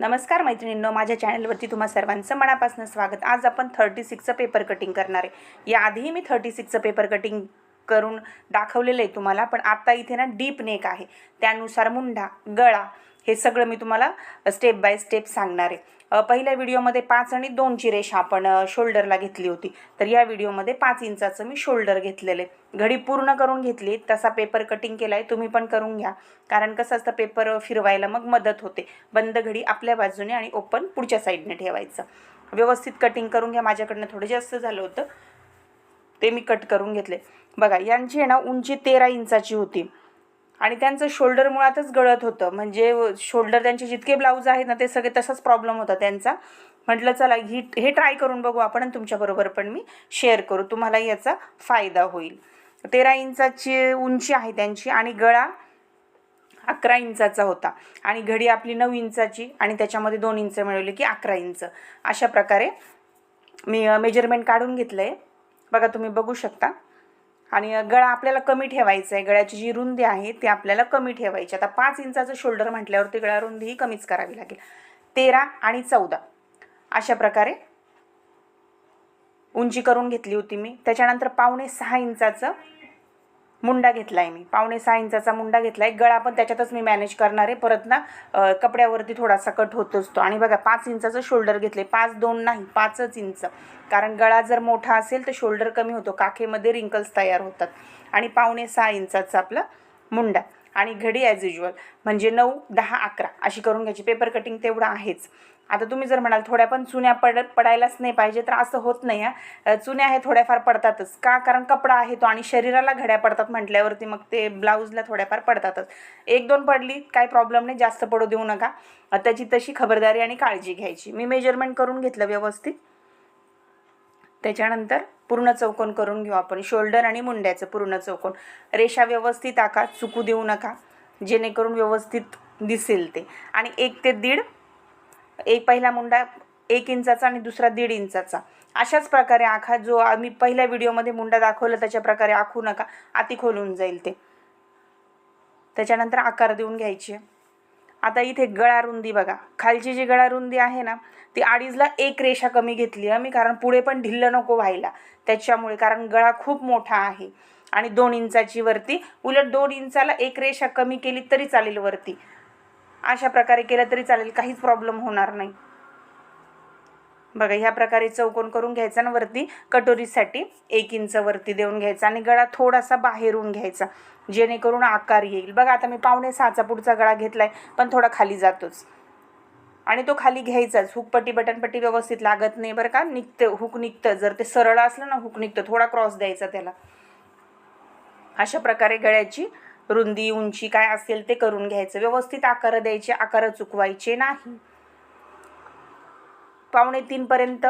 नमस्कार मैत्रिणींनो माझ्या चॅनलवरती तुम्हा सर्वांचं मनापासून स्वागत. आज आपण थर्टी सिक्सचं पेपर कटिंग करणार आहे. याआधीही मी थर्टी सिक्सचं पेपर कटिंग करून दाखवलेलं आहे तुम्हाला पण आत्ता इथे ना डीप नेक आहे. त्यानुसार मुंडा गळा हे सगळं मी तुम्हाला स्टेप बाय स्टेप सांगणार आहे. पहिल्या व्हिडिओमध्ये पाच आणि दोनची रेषा आपण शोल्डरला घेतली होती. तर या व्हिडिओमध्ये पाच इंचाचं मी शोल्डर घेतलेलं आहे. घडी पूर्ण करून घेतली. तसा पेपर कटिंग केला आहे तुम्ही पण करून घ्या. कारण कसं असतं पेपर फिरवायला मग मदत होते. बंद घडी आपल्या बाजूने आणि ओपन पुढच्या साईडने ठेवायचं. व्यवस्थित कटिंग करून घ्या. माझ्याकडनं थोडं जास्त झालं होतं. ते मी कट करून घेतले. बघा यांची आहे ना उंची तेरा इंचाची होती. आणि त्यांचं शोल्डर मुळातच गळत होतं. म्हणजे शोल्डर त्यांचे जितके ब्लाऊज आहेत ना ते सगळे तसाच प्रॉब्लेम होता त्यांचा. म्हटलं चला ही हे ट्राय करून बघू आपण आणि तुमच्याबरोबर पण मी शेअर करू. तुम्हाला याचा फायदा होईल. तेरा इंचाची उंची आहे त्यांची आणि गळा अकरा इंचाचा होता. आणि घडी आपली नऊ इंचाची आणि त्याच्यामध्ये दोन इंच मिळवली की अकरा इंच. अशा प्रकारे मी मेजरमेंट काढून घेतलं आहे बघा तुम्ही बघू शकता. आणि गळा आपल्याला कमी ठेवायचा आहे गळ्याची जी रुंदी आहे ती आपल्याला कमी ठेवायची. आता पाच इंचाचं शोल्डर म्हटल्यावरती गळा रुंदी ही कमीच करावी लागेल. तेरा आणि चौदा. अशा प्रकारे उंची करून घेतली होती मी. त्याच्यानंतर पावणे सहा इंचाचं मुंडा घेतला आहे मी. पावणे सहा इंचाचा मुंडा घेतला आहे गळा पण त्याच्यातच मी मॅनेज करणार आहे. परत ना कपड्यावरती थोडासा कट होत असतो. आणि बघा पाच इंचाचं शोल्डर घेतले पाच दोन नाही पाचच इंच. कारण गळा जर मोठा असेल तर शोल्डर कमी होतो. काखेमध्ये रिंकल्स तयार होतात. आणि पावणे सहा इंचाचा आपला मुंडा. आणि घडी ॲज युजल म्हणजे नऊ दहा अकरा. अशी करून घ्यायची. पेपर कटिंग तेवढं आहेच. आता तुम्ही जर म्हणाल थोड्या पण चुन्या पड पडायलाच नाही पाहिजे तर असं होत नाही हा. चुन्या हे थोड्याफार पडतातच. का? कारण कपडा आहे तो आणि शरीराला घड्या पडतात म्हटल्यावरती मग ते ब्लाऊजला थोड्याफार पडतातच. एक दोन पडली काय प्रॉब्लेम नाही जास्त पडू देऊ नका. त्याची तशी खबरदारी आणि काळजी घ्यायची. मी मेजरमेंट करून घेतलं व्यवस्थित. त्याच्यानंतर पूर्ण चौकोन करून घेऊ आपण. शोल्डर आणि मुंड्याचं पूर्ण चौकोन. रेषा व्यवस्थित आका चुकू देऊ नका. जेणेकरून व्यवस्थित दिसेल ते. आणि एक ते दीड एक पहिला मुंडा एक इंचाचा आणि दुसरा दीड इंचाचा. अशाच प्रकारे आखा जो आम्ही पहिल्या व्हिडिओमध्ये मुंडा दाखवला त्याच्या प्रकारे आखू नका. आती खोलून जाईल ते. त्याच्यानंतर आकार देऊन घ्यायचे. आता इथे गळा रुंदी बघा. खालची जी गळा रुंदी आहे ना ती अडीचला एक रेषा कमी घेतली आहे मी कारण पुढे पण ढिल्लं नको व्हायला. त्याच्यामुळे कारण गळा खूप मोठा आहे. आणि दोन इंचाची वरती उलट दोन इंचाला एक रेषा कमी केली तरी चालेल वरती. अशा प्रकारे केलं तरी चालेल काहीच प्रॉब्लेम होणार नाही. बघा ह्या प्रकारे चौकोन करून घ्यायचा आणि वरती कटोरीसाठी एक इंच वरती देऊन घ्यायचा आणि गळा थोडासा बाहेरून घ्यायचा जेणेकरून आकार येईल. बघा आता मी पावणे सहाचा पुढचा गळा घेतला आहे पण थोडा खाली जातोच. आणि तो खाली घ्यायचाच. हुकपट्टी बटनपट्टी व्यवस्थित लागत नाही बरं का. निघतं हुक निघतं. जर ते सरळ असलं ना हुक निघतं. थोडा क्रॉस द्यायचा त्याला. अशा प्रकारे गळ्याची रुंदी उंची काय असेल ते करून घ्यायचं. व्यवस्थित आकार द्यायचे आकार चुकवायचे नाही. पावणे तीनपर्यंत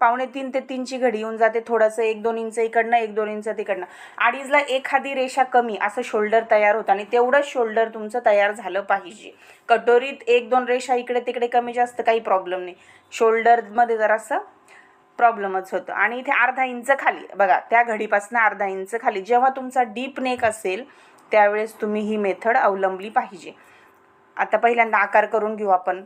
पावणे तीन ते तीनची घडी येऊन जाते थोडंसं एक दोन इंच इकडनं एक दोन इंच तिकडनं. अडीचला एखादी रेषा कमी असं शोल्डर तयार होतं आणि तेवढंच शोल्डर तुमचं तयार झालं पाहिजे. कटोरीत एक दोन रेषा इकडे तिकडे कमी जास्त काही प्रॉब्लेम नाही. शोल्डरमध्ये जरासं प्रॉब्लेमच होतं. आणि इथे अर्धा इंच खाली बघा त्या घडीपासून अर्धा इंच खाली. जेव्हा तुमचा डीप नेक असेल त्यावेळेस तुम्ही ही मेथड अवलंबली पाहिजे. आता पहिल्यांदा आकार करून घेऊ आपण.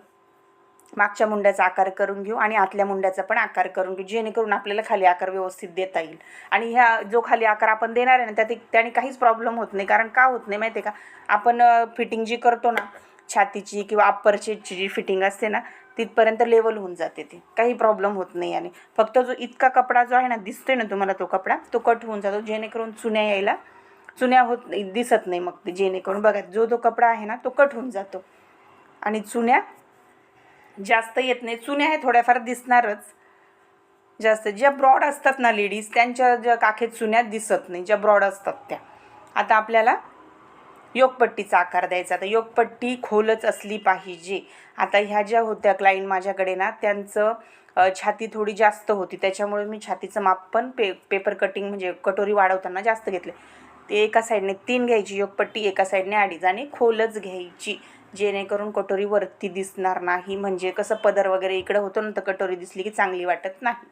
मागच्या मुंड्याचा आकार करून घेऊ आणि आतल्या मुंड्याचा पण आकार करून घेऊ जेणेकरून आपल्याला खाली आकार व्यवस्थित देता येईल. आणि ह्या जो खाली आकार आपण देणार आहे ना त्यात त्याने काहीच प्रॉब्लेम होत नाही. कारण का होत नाही माहिती आहे का? आपण फिटिंग जी करतो ना छातीची किंवा अप्पर चेस्टची जी फिटिंग असते ना तिथपर्यंत लेवल होऊन जाते ती. काही प्रॉब्लेम होत नाही आणि फक्त जो इतका कपडा जो आहे ना दिसतोय ना तुम्हाला तो कपडा तो कट होऊन जातो. जेणेकरून चुन्या यायला चुन्या होत नाही दिसत नाही मग ते. जेणेकरून बघा जो जो कपडा आहे ना तो कट होऊन जातो. आणि चुन्या जास्त येत नाही. चुन्या आहे थोड्याफार दिसणारच. जास्त ज्या ब्रॉड असतात ना लेडीज त्यांच्या ज्या काखेत चुन्या दिसत नाही ज्या ब्रॉड असतात त्या. आता आपल्याला योगपट्टीचा आकार द्यायचा. आता योगपट्टी खोलच असली पाहिजे. आता ह्या ज्या होत्या क्लाइंट माझ्याकडे ना त्यांचं छाती थोडी जास्त होती. त्याच्यामुळे मी छातीचं माप पण पे पेपर कटिंग म्हणजे कटोरी वाढवताना जास्त घेतले. ते एका साईडने तीन घ्यायची योगपट्टी एका साईडने अडीच आणि खोलच घ्यायची. जेणेकरून कटोरी वरती दिसणार नाही. म्हणजे कसं पदर वगैरे इकडं होतो ना तर कटोरी दिसली की चांगली वाटत नाही.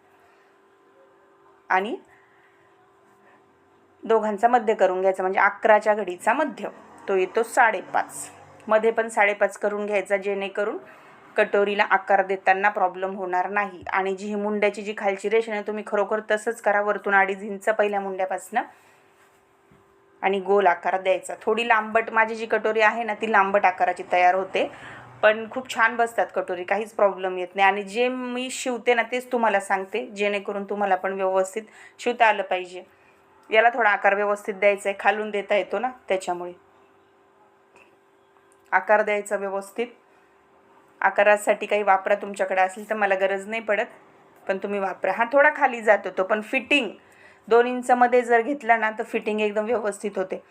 आणि दोघांचा मध्य करून घ्यायचा म्हणजे अकराच्या घडीचा मध्य. तो येतो साडेपाच. मध्ये पण साडेपाच करून घ्यायचा जेणेकरून कटोरीला आकार देताना प्रॉब्लेम होणार नाही. आणि जी ही मुंड्याची जी खालची रेषा आहे तुम्ही खरोखर तसंच करा. वरतून अडीच इंच पहिल्या मुंड्यापासनं. आणि गोल आकार द्यायचा. थोडी लांबट माझी जी कटोरी आहे ना ती लांबट आकाराची तयार होते. पण खूप छान बसतात कटोरी काहीच प्रॉब्लेम येत नाही. आणि जे मी शिवते ना तेच तुम्हाला सांगते. जेणेकरून तुम्हाला पण व्यवस्थित शिवता आलं पाहिजे. याला थोडा आकार व्यवस्थित द्यायचा आहे. खालून देता येतो ना त्याच्यामुळे. आकार द्यायचा व्यवस्थित. आकारासाठी काही वापरा तुमच्याकडे असेल तर मला गरज नाही पडत पण तुम्ही वापरा. हा थोडा खाली जात होतो पण फिटिंग दोन इंचमध्ये जर घेतला ना तर फिटिंग एकदम व्यवस्थित होते.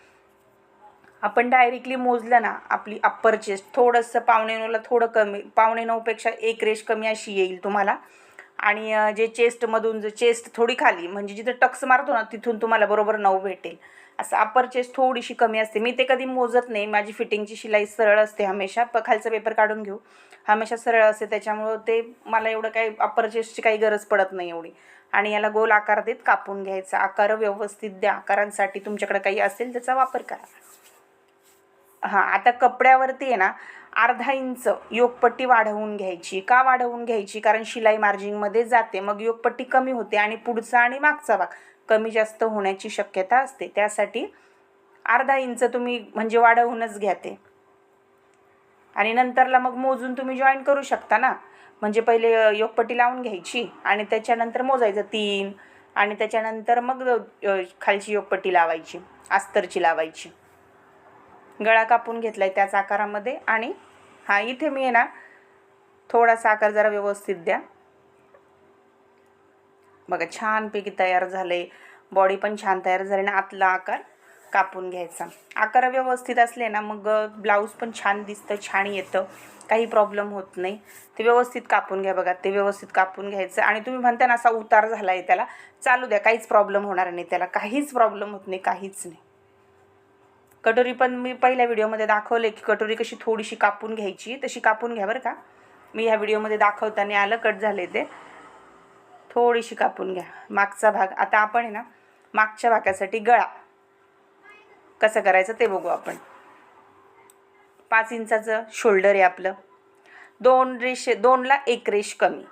आपण डायरेक्टली मोजलं ना आपली अप्पर चेस्ट थोडंसं पावणे नऊला थोडं कमी पावणे नऊपेक्षा एक रेश कमी अशी येईल तुम्हाला. आणि जे चेस्टमधून जे चेस्ट थोडी खाली म्हणजे जिथं टक्स मारतो ना तिथून तुम्हाला बरोबर नऊ भेटेल. असं अप्पर चेस्ट थोडीशी कमी असते. मी ते कधी मोजत नाही. माझी फिटिंगची शिलाई सरळ असते हमेशा. प खालचा पेपर काढून घेऊ. हमेशा सरळ असते. त्याच्यामुळं ते मला एवढं काही अप्पर चेस्टची काही गरज पडत नाही एवढी. आणि याला गोल आकार देत कापून घ्यायचा. आकार व्यवस्थित द्या. आकारांसाठी तुमच्याकडे काही असेल त्याचा वापर करा. हां आता कपड्यावरती आहे ना अर्धा इंच योगपट्टी वाढवून घ्यायची. का वाढवून घ्यायची? कारण शिलाई मार्जिंगमध्ये जाते. मग योगपट्टी कमी होते आणि पुढचा आणि मागचा भाग कमी जास्त होण्याची शक्यता असते. त्यासाठी अर्धा इंच तुम्ही म्हणजे वाढवूनच घ्या ते. आणि नंतरला मग मोजून तुम्ही जॉईन करू शकता ना. म्हणजे पहिले योगपट्टी लावून घ्यायची आणि त्याच्यानंतर मोजायचं तीन आणि त्याच्यानंतर मग खालची योगपट्टी लावायची अस्तरची लावायची. गळा कापून घेतला आहे त्याच आकारामध्ये आणि हा इथे मी आहे ना थोडासा आकार जरा व्यवस्थित द्या. बघा छानपैकी तयार झाले बॉडी पण छान तयार झाली आणि आतला आकार कापून घ्यायचा. आकार व्यवस्थित असले ना मग ब्लाऊज पण छान दिसतं छान येतं. काही प्रॉब्लेम होत नाही. ते व्यवस्थित कापून घ्या बघा. ते व्यवस्थित कापून घ्यायचं. आणि तुम्ही म्हणता ना असा उतार झाला आहे त्याला. चालू द्या. काहीच प्रॉब्लेम होणार नाही त्याला. काहीच प्रॉब्लेम होत नाही. काहीच नाही. कटोरी पण मी पहिल्या व्हिडिओमध्ये दाखवले की कटोरी कशी थोडीशी कापून घ्यायची. तशी कापून घ्या बरं का. मी ह्या व्हिडिओमध्ये दाखवताना आलं कट झाले ते. थोडीशी कापून घ्या. मागचा भाग. आता आपण आहे ना मागच्या भागासाठी गळा. कसं करायचं ते बघू आपण. पाच इंचाचं शोल्डर आहे आपलं. दोन रेषे दोनला एक रेष कमी.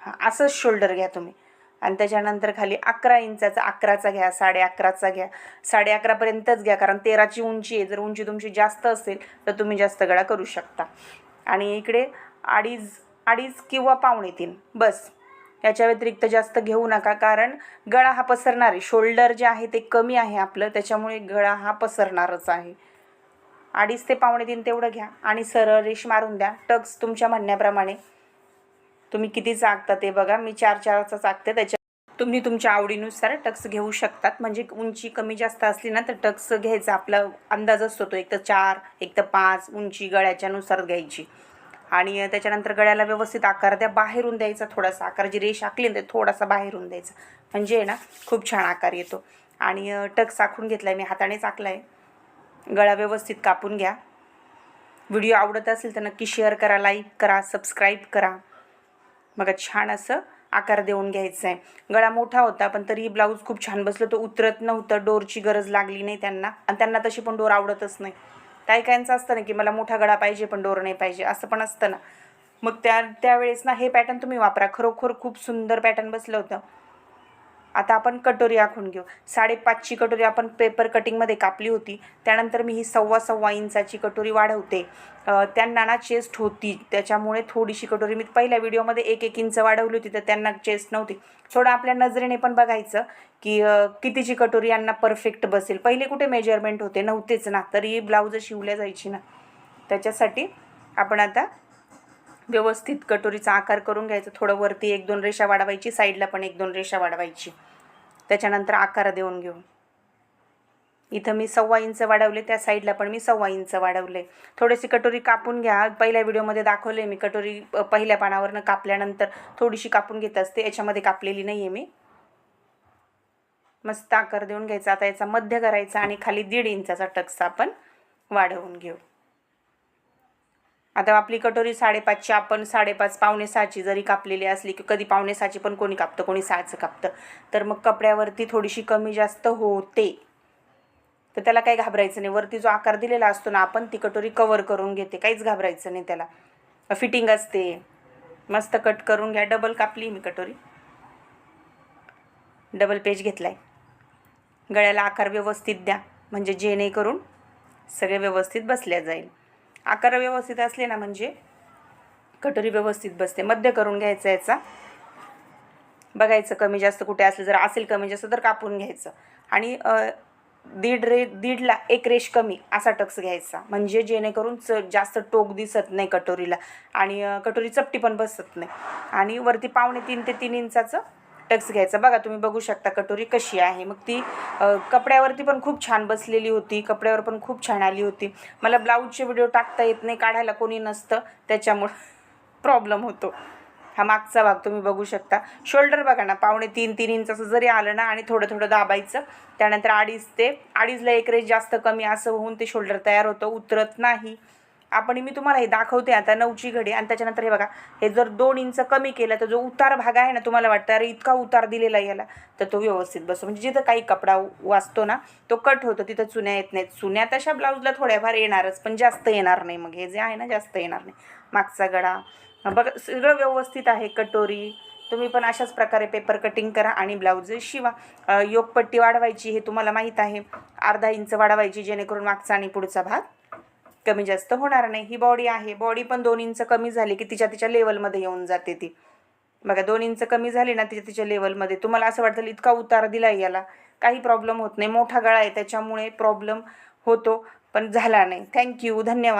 हां असंच शोल्डर घ्या तुम्ही. आणि त्याच्यानंतर खाली अकरा इंचाचा अकराचा घ्या साडे अकराचा घ्या. साडे अकरापर्यंतच घ्या कारण तेराची उंची आहे. जर उंची तुमची जास्त असेल तर तुम्ही जास्त गळा करू शकता. आणि इकडे अडीच अडीच किंवा पावणे तीन. बस. याच्या व्यतिरिक्त जास्त घेऊ नका कारण गळा हा पसरणार आहे शोल्डर जे आहे ते कमी आहे आपलं त्याच्यामुळे गळा हा पसरणारच आहे. अडीच ते पावणे तीन तेवढं घ्या आणि सरळ रेष मारून द्या. टक्स तुमच्या म्हणण्याप्रमाणे. तुम्ही किती चाकता ते बघा. मी चार चारचा चाकते त्याच्या तुम्ही तुमच्या आवडीनुसार टक्स घेऊ शकतात. म्हणजे उंची कमी जास्त असली ना तर टक्स घ्यायचा. आपला अंदाज असतो तो एक तर चार एक तर पाच उंची गळ्याच्यानुसार घ्यायची. आणि त्याच्यानंतर गळ्याला व्यवस्थित आकार द्या बाहेरून द्यायचा थोडासा आकार जी रेष आखली ना ते थोडासा बाहेरून द्यायचा. म्हणजे आहे ना खूप छान आकार येतो. आणि टक साखून घेतला आहे मी हातानेच चाकला आहे गळा व्यवस्थित कापून घ्या. व्हिडिओ आवडत असेल तर नक्की शेअर करा लाईक करा सबस्क्राईब करा. बघा छान असं आकार देऊन घ्यायचा आहे गळा मोठा होता पण तरी ब्लाऊज खूप छान बसलं. तो उतरत नव्हतं डोरची गरज लागली नाही त्यांना. आणि त्यांना तशी पण डोर आवडतच नाही. काही काहींचं असतं ना की मला मोठा गळा पाहिजे पण डोर नाही पाहिजे असं पण असतं ना. मग त्या त्यावेळेस ना हे पॅटर्न तुम्ही वापरा. खरोखर खूप सुंदर पॅटर्न बसलं होतं. आता आपण कटोरी आखून घेऊ. साडेपाचची कटोरी आपण पेपर कटिंगमध्ये कापली होती. त्यानंतर मी ही सव्वा सव्वा इंचाची कटोरी वाढवते. त्यांना ना चेस्ट होती. त्याच्यामुळे थोडीशी कटोरी. मी पहिल्या व्हिडिओमध्ये एक एक इंच वाढवली होती तर त्यांना चेस्ट नव्हती. थोडं आपल्या नजरेने पण बघायचं की कितीची कटोरी यांना परफेक्ट बसेल. पहिले कुठे मेजरमेंट होते? नव्हतेच ना. तरी ब्लाऊज शिवल्या जायची ना. त्याच्यासाठी आपण आता व्यवस्थित कटोरीचा आकार करून घ्यायचा. थोडं वरती एक दोन रेषा वाढवायची साईडला पण एक दोन रेषा वाढवायची. त्याच्यानंतर आकार देऊन घेऊ. इथं मी सव्वा इंच वाढवले त्या साईडला पण मी सव्वा इंच वाढवले. थोडीशी कटोरी कापून घ्या. पहिल्या व्हिडिओमध्ये दाखवले मी कटोरी पहिल्या पानावरनं कापल्यानंतर थोडीशी कापून घेत असते. याच्यामध्ये कापलेली नाही आहे मी. मस्त आकार देऊन घ्यायचा. आता याचा मध्य करायचा आणि खाली दीड इंचाचा टक्स आपण वाढवून घेऊ. आता आपली कटोरी साडेपाचची आपण साडेपाच पावणे सहाची जरी कापलेली असली की कधी पावणे सहाची पण कोणी कापतं कोणी सहाचं कापतं. तर मग कपड्यावरती थोडीशी कमी जास्त होते. तर त्याला काही घाबरायचं नाही. वरती जो आकार दिलेला असतो ना आपण ती कटोरी कवर करून घेते. काहीच घाबरायचं नाही त्याला. फिटिंग असते. मस्त कट करून घ्या. डबल कापली मी कटोरी. डबल पेज घेतला आहे गळ्याला आकार व्यवस्थित द्या. म्हणजे जेणेकरून सगळे व्यवस्थित बसल्या जाईल. आकार व्यवस्थित असले ना म्हणजे कटोरी व्यवस्थित बसते. मध्य करून घ्यायचा याचा. बघायचं कमी जास्त कुठे असलं जर असेल कमी जास्त तर कापून घ्यायचं. आणि दीड रे दीडला एक रेश कमी असा टक्स घ्यायचा. म्हणजे जेणेकरून च जास्त टोक दिसत नाही कटोरीला. आणि कटोरी चपटी पण बसत नाही. आणि वरती पावणे तीन ते तीन इंचाचं टक्स घ्यायचा. बघा तुम्ही बघू शकता कटोरी कशी आहे. मग ती कपड्यावरती पण खूप छान बसलेली होती. कपड्यावर पण खूप छान आली होती. मला ब्लाऊजचे व्हिडिओ टाकता येत नाही काढायला कोणी नसतं. त्याच्यामुळं प्रॉब्लेम होतो. हा मागचा भाग तुम्ही बघू शकता. शोल्डर बघा ना पावणे तीन तीन इंच असं जरी आलं ना आणि थोडं थोडं दाबायचं त्यानंतर अडीच ते अडीचला एक रेस जास्त कमी असं होऊन ते शोल्डर तयार होतं. उतरत नाही. आपण मी तुम्हाला हे दाखवते आता नऊची घडी आणि त्याच्यानंतर हे बघा हे जर दोन इंच कमी केलं तर जो उतार भाग आहे ना तुम्हाला वाटतं अरे इतका उतार दिलेला याला. तर तो व्यवस्थित बसतो. म्हणजे जिथं काही कपडा वाचतो ना तो कट होतो. तिथं चुन्या येत नाहीत. चुन्या तशा ब्लाऊजला थोड्याफार येणारच पण जास्त येणार नाही मग. हे जे आहे ना जास्त येणार नाही. मागचा गळा बघा सगळं व्यवस्थित आहे. कटोरी. तुम्ही पण अशाच प्रकारे पेपर कटिंग करा आणि ब्लाऊज शिवा. योगपट्टी वाढवायची हे तुम्हाला माहीत आहे. अर्धा इंच वाढवायची जेणेकरून मागचा आणि पुढचा भाग कमी जास्त होणार नाही. ही बॉडी आहे. बॉडी पण दोन इंच कमी झाली की तिच्या तिच्या लेवलमध्ये येऊन जाते ती. बघा दोन इंच कमी झाली ना तिच्या तिच्या लेवलमध्ये तुम्हाला असं वाटतं इतका उतार दिला याला. काही प्रॉब्लेम होत नाही. मोठा गळा आहे. त्याच्यामुळे प्रॉब्लेम होतो. पण झाला नाही. थँक्यू धन्यवाद.